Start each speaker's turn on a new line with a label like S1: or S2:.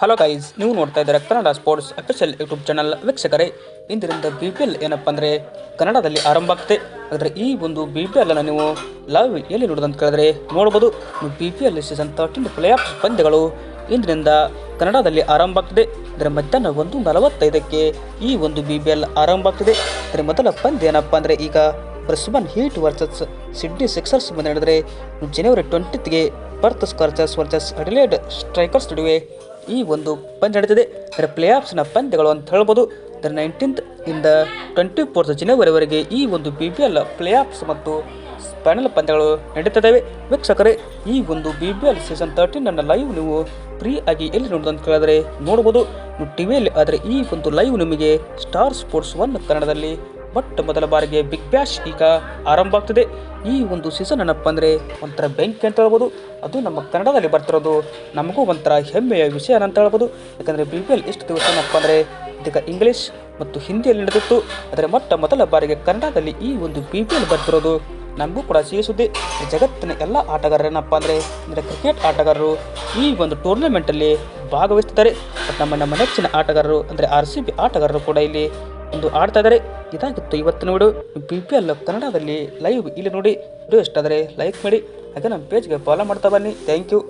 S1: Hello guys ನೀವು ನೋಡ್ತಾ ಇದ್ದಾರೆ Kannada sports official YouTube channel ವೀಕ್ಷಕರೇ. ಇಂದಿನಿಂದ ಬಿ ಪಿ ಎಲ್ ಏನಪ್ಪ ಅಂದರೆ ಕನ್ನಡದಲ್ಲಿ ಆರಂಭ ಆಗ್ತದೆ. ಆದರೆ ಈ ಒಂದು ಬಿ ಪಿ ಎಲ್ ಅನ್ನು ನೀವು ಲೈವ್ ಎಲ್ಲಿ ನೋಡೋದಂತ ಕೇಳಿದ್ರೆ ನೋಡ್ಬೋದು. B P L season thirteen play off ಪಂದ್ಯಗಳು ಇಂದಿನಿಂದ ಕನ್ನಡದಲ್ಲಿ ಆರಂಭ ಆಗ್ತದೆ. ಇದರ ಮಧ್ಯಾಹ್ನ ಒಂದು ನಲವತ್ತೈದಕ್ಕೆ ಈ ಒಂದು ಬಿ ಪಿ ಎಲ್ ಆರಂಭ ಆಗ್ತಿದೆ. ಇದರ ಮೊದಲ ಪಂದ್ಯ ಏನಪ್ಪ ಅಂದರೆ ಈಗ Brisbane Heat versus Sydney Sixers ಬಂದು ನಡೆದರೆ ಜನವರಿ ಟ್ವೆಂಟಿತ್ಗೆ Perth Scorchers versus Adelaide Strikers ನಡುವೆ ಈ ಒಂದು ಪಂದ್ಯ ನಡೀತದೆ. ಅದರ ಪ್ಲೇ ಆಫ್ಸ್ನ ಪಂದ್ಯಗಳು ಅಂತ ಹೇಳ್ಬೋದು. ದ ನೈನ್ಟೀನ್ತ್ ಇಂದ ಟ್ವೆಂಟಿ ಫೋರ್ತ್ ಜನವರಿವರೆಗೆ ಈ ಒಂದು B B L play offs ಮತ್ತು ಫೈನಲ್ ಪಂದ್ಯಗಳು ನಡೀತಿದ್ದಾವೆ ವೀಕ್ಷಕರೇ, ಈ ಒಂದು B B L season thirteen ಅನ್ನು ಲೈವ್ ನೀವು ಫ್ರೀ ಆಗಿ ಎಲ್ಲಿ ನೋಡೋದು ಅಂತ ಕೇಳಿದ್ರೆ ನೋಡ್ಬೋದು. ನೀವು ಟಿವಿಯಲ್ಲಿ ಆದರೆ ಈ ಒಂದು ಲೈವ್ ನಿಮಗೆ ಸ್ಟಾರ್ ಸ್ಪೋರ್ಟ್ಸ್ ಒನ್ ಕನ್ನಡದಲ್ಲಿ ಮೊಟ್ಟ ಮೊದಲ ಬಾರಿಗೆ ಬಿಗ್ ಬ್ಯಾಶ್ ಈಗ ಆರಂಭ ಆಗ್ತದೆ ಈ ಒಂದು ಸೀಸನ್ ಏನಪ್ಪ ಅಂದರೆ ಒಂಥರ ಬೆಂಕಿ ಅಂತ ಹೇಳ್ಬೋದು. ಅದು ನಮ್ಮ ಕನ್ನಡದಲ್ಲಿ ಬರ್ತಿರೋದು ನಮಗೂ ಒಂಥರ ಹೆಮ್ಮೆಯ ವಿಷಯ ಅಂತ ಹೇಳ್ಬೋದು. ಯಾಕಂದರೆ ಬಿ ಪಿ ಎಲ್ ಎಷ್ಟು ದಿವಸ ಏನಪ್ಪ ಅಂದರೆ ಇದೀಗ ಇಂಗ್ಲೀಷ್ ಮತ್ತು ಹಿಂದಿಯಲ್ಲಿ ನಡೆದಿತ್ತು. ಆದರೆ ಮೊಟ್ಟ ಮೊದಲ ಬಾರಿಗೆ ಕನ್ನಡದಲ್ಲಿ ಈ ಒಂದು ಬಿ ಪಿ ಎಲ್ ಬರ್ತಿರೋದು ನಮಗೂ ಕೂಡ ಸಿಹಿ ಸುದ್ದಿ. ಜಗತ್ತಿನ ಎಲ್ಲ ಆಟಗಾರರೇನಪ್ಪ ಅಂದರೆ ಅಂದರೆ ಕ್ರಿಕೆಟ್ ಆಟಗಾರರು ಈ ಒಂದು ಟೂರ್ನಮೆಂಟಲ್ಲಿ ಭಾಗವಹಿಸುತ್ತಾರೆ ನಮ್ಮ ನಮ್ಮ ನೆಚ್ಚಿನ ಆಟಗಾರರು ಅಂದರೆ ಆರ್ ಸಿ ಬಿ ಆಟಗಾರರು ಕೂಡ ಇಲ್ಲಿ ಒಂದು ಆಡ್ತಾ ಇದ್ದಾರೆ. ಇದಾಗಿತ್ತು ಇವತ್ತಿನ ವಿಡಿಯೋ. ಬಿ ಪಿ ಎಲ್ ಕನ್ನಡದಲ್ಲಿ ಲೈವ್ ಇಲ್ಲಿ ನೋಡಿ. ವಿಡಿಯೋ ಇಷ್ಟಾದರೆ ಲೈಕ್ ಮಾಡಿ. ಹಾಗೆ ನಮ್ಮ ಪೇಜ್ಗೆ ಫಾಲೋ ಮಾಡ್ತಾ ಬನ್ನಿ. Thank you